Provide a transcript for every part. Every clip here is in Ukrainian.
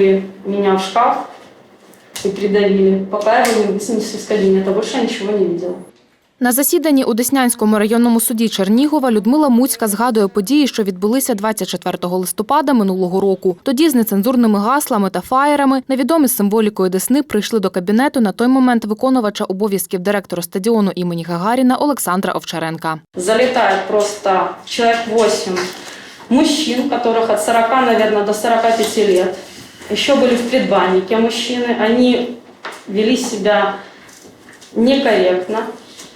запихнули меня в шкаф и придавили. Пока я вынесли из кабинета, больше я ничего не видела. На засіданні у Деснянському районному суді Чернігова Людмила Муцька згадує події, що відбулися 24 листопада минулого року. Тоді з нецензурними гаслами та фаєрами невідомі з символікою Десни прийшли до кабінету на той момент виконувача обов'язків директора стадіону імені Гагаріна Олександра Овчаренка. Залетает просто человек 8 мужчин, которых от 40, наверное, до 45 лет Еще были в предбаннике мужчины. Они вели себя некорректно,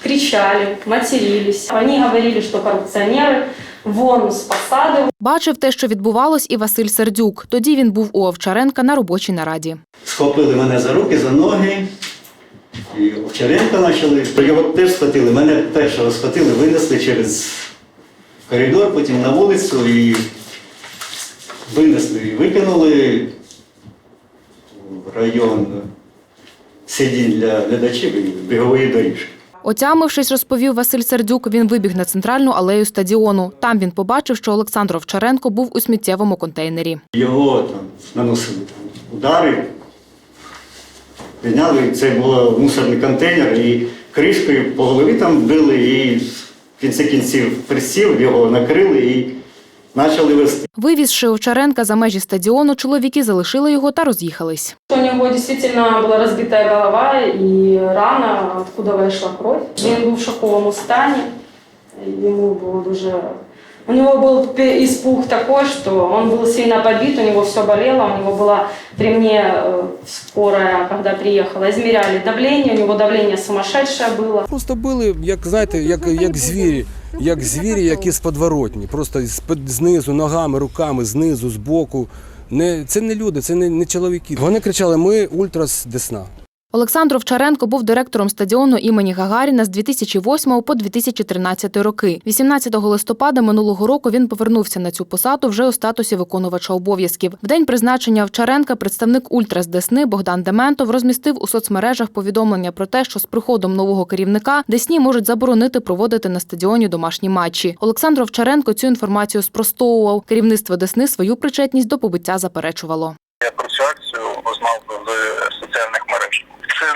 кричали, матерились. Они говорили, что коррупционеры, вон с посады, Бачив те, що відбувалось, і Василь Сердюк. Тоді він був у Овчаренка на робочій нараді. Схопили мене за руки, за ноги. І Овчаренка почали. Його теж схватили, мене першого схватили, винесли через коридор, потім на вулицю і винесли і викинули в район сидінь для глядачів і бігової доріжки. Отямившись, розповів Василь Сердюк, він вибіг на центральну алею стадіону. Там він побачив, що Олександр Овчаренко був у сміттєвому контейнері. Його там наносили там, удари, підняли, це був мусорний контейнер, і кришкою по голові там били, і в кінці кінців присів, його накрили і почали вести. Вивізши Овчаренка за межі стадіону, чоловіки залишили його та роз'їхались. У него действительно была разбитая голова и рана, откуда вышла кровь. Він був в шоковому стані. Ему было дуже... У него был пе- испуг такой, что он был сильно побит, у него все болело, у него была при мне э, скорая, когда приехала, измеряли давление, у него давление сумасшедшее было. Просто били, як знаєте, як, як звірі, як звірі, які з подворотні. Просто знизу, ногами, руками, знизу, збоку. Не, це не люди, це не, не чоловіки. Вони кричали: ми ультрас Десна. Олександр Овчаренко був директором стадіону імені Гагаріна з 2008 по 2013 роки. 18 листопада минулого року він повернувся на цю посаду вже у статусі виконувача обов'язків. В день призначення Овчаренка представник Ультрас Десни Богдан Дементов розмістив у соцмережах повідомлення про те, що з приходом нового керівника Десні можуть заборонити проводити на стадіоні домашні матчі. Олександр Овчаренко цю інформацію спростовував. Керівництво Десни свою причетність до побиття заперечувало. Я про акцію узнав з соціальних мереж. Це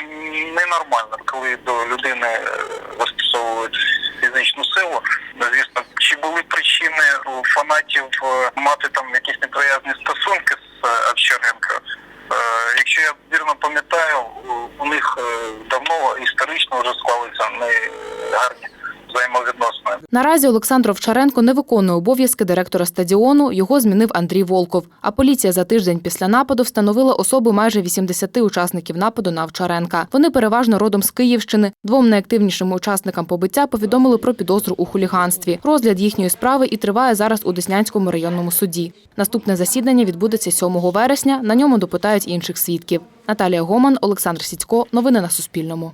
ненормально, коли до людини е, застосовують фізичну силу. Звісно, чи були причини у фанатів е, мати там якісь неприязні стосунки з е, Овчаренко? Якщо я вірно пам'ятаю, у- них давно історично вже склалися не гарні взаємовідносини. Наразі Олександр Овчаренко не виконує обов'язки директора стадіону. Його змінив Андрій Волков. А поліція за тиждень після нападу встановила особи майже 80 учасників нападу на Овчаренка. Вони переважно родом з Київщини. Двом найактивнішим учасникам побиття повідомили про підозру у хуліганстві. Розгляд їхньої справи і триває зараз у Деснянському районному суді. Наступне засідання відбудеться 7 вересня. На ньому допитають інших свідків. Наталія Гоман, Олександр Сідько. Новини на Суспільному.